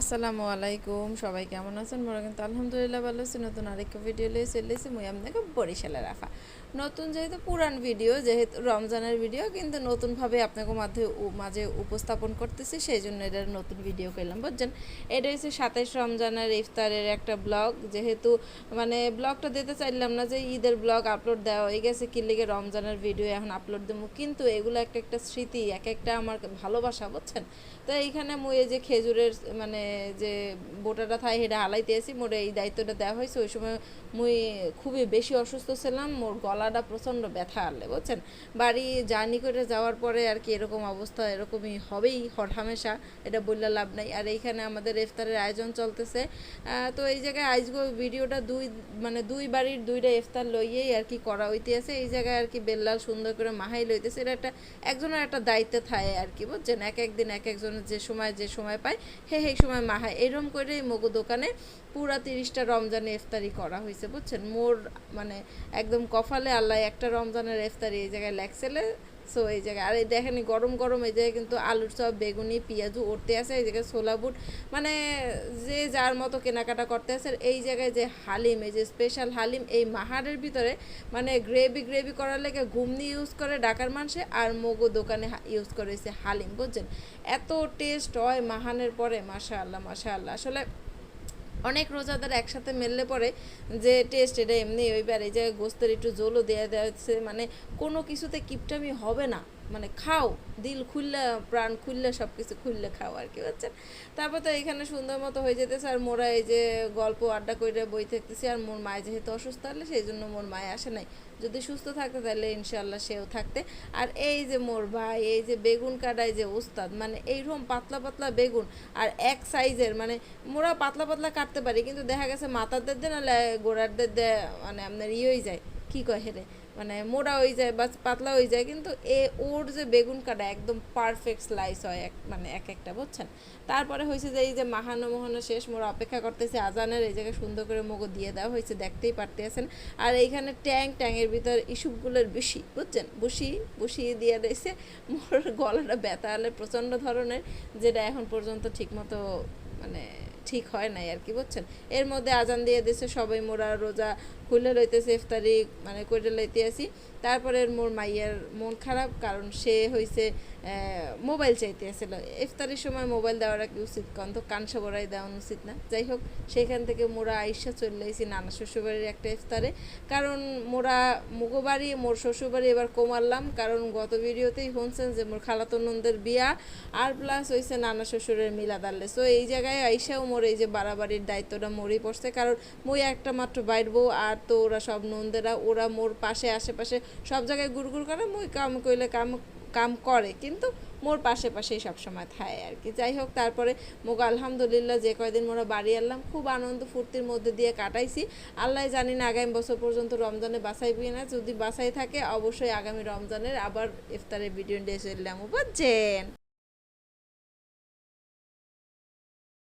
আসসালামু আলাইকুম। সবাই কেমন আছেন? মোরা কিন্তু আলহামদুলিল্লাহ ভালো আছি। নতুন আরেকটা ভিডিও লিয়ে চলে এসেছি মুই আপনাকে বরিশালে রাখা নতুন যেহেতু পুরান ভিডিও যেহেতু রমজানের ভিডিও কিন্তু নতুনভাবে আপনাকে মাঝে মাঝে উপস্থাপন করতেছি সেই জন্য এটার নতুন ভিডিও করলাম বুঝছেন? এটা হচ্ছে সাতাইশ রমজানের ইফতারের একটা ব্লগ যেহেতু মানে ব্লগটা দিতে চাইলাম না যে ঈদের ব্লগ আপলোড দেওয়া হয়ে গেছে, কি লিগে রমজানের ভিডিও এখন আপলোড দেবো। কিন্তু এগুলো একটা একটা স্মৃতি, এক একটা আমার ভালোবাসা, বুঝছেন? তো এইখানে মুই এই যে খেজুরের মানে যে বোটাটা থাকে সেটা হালাইতে আসি মোর এই দায়িত্বটা দেওয়া হয়েছে। ওই সময় মুই খুবই বেশি অসুস্থ ছিলাম, মোর গলাটা প্রচণ্ড ব্যথা আনলে বুঝছেন? বাড়ি জার্নি করে যাওয়ার পরে আর কি এরকম অবস্থা, এরকমই হবেই হর হামেশা এটা বললে লাভ নাই। আর এইখানে আমাদের ইফতারের আয়োজন চলতেছে। তো এই জায়গায় আজগো ভিডিওটা দুই মানে দুই বাড়ির দুইটা ইফতার লইয়েই আর কি করা হইতে আছে এই জায়গায় আর কি বেল্লাল সুন্দর করে মাহাই লইতেছে। এটা একটা, একজনের একটা দায়িত্ব থাকে আর কি, বুঝছেন? এক একদিন এক একজনের যে সময় যে সময় পায়, হে সেই সময় মাহাই এরম করে মগু দোকানে পুরা তিরিশটা রমজানে ইফতারি করা হয়েছে, বুঝছেন? মোর মানে একদম কফালে আল্লাহ একটা রমজানের ইফতারি এই জায়গায় লেখছেলে সো এই জায়গায়। আর এই দেখেন গরম গরম এই জায়গায় কিন্তু আলুর চপ, বেগুনি, পেঁয়াজু উঠতে আছে। এই জায়গায় ছোলা বুট। মানে যে যার মতো কেনাকাটা করতে আছে। এই জায়গায় যে হালিম, এই যে স্পেশাল হালিম, এই মাহারের ভিতরে মানে গ্রেভি গ্রেভি করার লেগে ঘুমনি ইউজ করে ডাকার মানুষে আর মগো দোকানে ইউজ করেছে হালিম, বুঝছেন? এত টেস্ট হয় মাহানের পরে মাশা আল্লাহ মাশা আল্লাহ আসলে অনেক রোজাদার একসাথে মেললে পরে যে টেস্ট এটা এমনি ওইবার এই জায়গায় গোস্তের একটু জোলও দেওয়া দেওয়া হচ্ছে মানে কোনো কিছুতে কিপটামি হবে না। মানে খাও, দিল খুললে, প্রাণ খুললে সব কিছু খুললে খাও আর কি বুঝছেন? তারপর তো এখানে সুন্দর মতো হয়ে যেতেছে, আর মোরা এই যে গল্প আড্ডা করে বই থাকতেছি, আর মোর মায় যেহেতু অসুস্থ হলে সেই জন্য মোর মায় আসে নাই। যদি সুস্থ থাকতে তাহলে ইনশাল্লাহ সেও থাকতে। আর এই যে মোর ভাই, এই যে বেগুন কাটায় যে ওস্তাদ মানে এইরকম পাতলা পাতলা বেগুন, আর এক সাইজের মানে মোরা পাতলা পাতলা কাটতে পারি, কিন্তু দেখা গেছে মাথাদের দিয়ে নাহলে গোড়ারদের দিয়ে মানে আপনার ইয়ে হয়ে যায়, কী কয় হেরে? মানে মোটা হয়ে যায় বা পাতলা হয়ে যায়, কিন্তু এ ওর যে বেগুন কাটা একদম পারফেক্ট স্লাইস হয় এক মানে এক একটা, বুঝছেন? তারপরে হয়েছে যে এই যে মাহানো মোহনো শেষ, মোরা অপেক্ষা করতেছে আজানের, এই জায়গায় সুন্দর করে মগো দিয়ে দেওয়া হয়েছে, দেখতেই পারতেছেন। আর এইখানে ট্যাং ট্যাংয়ের ভিতর ইস্যুগুলোর বেশি, বুঝছেন? বসি, বসিয়ে দিয়ে রয়েছে মোর গলাটা ব্যথা হলে প্রচণ্ড ধরনের, যেটা এখন পর্যন্ত ঠিকমতো মানে ঠিক হয় নাই আর কি, বুঝছেন? এর মধ্যে আজান দিয়ে দিছে, সবাই মোরা রোজা খুলে লইতেছে, ইফতারি মানে করে লইতে আসি। তারপরে মোর মাইয়ার মন খারাপ কারণ সে হয়েছে মোবাইল চাইতে আসছিল ইফতারির সময় মোবাইল দেওয়াটা কি উচিত কারণ তো কান সবরাই দেওয়া উচিত না। যাই হোক, সেখান থেকে মোরা আইসা চলে এসেছি নানা শ্বশুরবাড়ির একটা ইফতারে। কারণ মোরা মুগো বাড়ি মোর শ্বশুরবাড়ি এবার কমারলাম। কারণ গত ভিডিওতেই শুনছেন যে মোর খালাতো নন্দের বিয়া, আর প্লাস হয়েছে নানা শ্বশুরের মিলাদ আনলে সো এই জায়গায় আইসাও মোর এই যে বাড়াবাড়ির দায়িত্বটা মোরই পড়ছে। কারণ মই একটা মাত্র বাইর বউ, আর তো ওরা সব নন্দেরা, ওরা মোর পাশে, আশেপাশে সব জায়গায় গুড় গুড় করে, মুই কাম কইলে কাম কাম করে। কিন্তু মোর পাশে পাশেই সবসময় থায় আর কি। যাই হোক, তারপরে মোক আলহামদুলিল্লাহ যে কয়দিন মোরা বাড়ি আনলাম, খুব আনন্দ ফুর্তির মধ্যে দিয়ে কাটাইছি। আল্লাহ জানি না আগামী বছর পর্যন্ত রমজানে বাসাইবি না যদি বাসাই থাকে, অবশ্যই আগামী রমজানের আবার ইফতারের ভিডিও নিয়ে চললাম বুঝছেন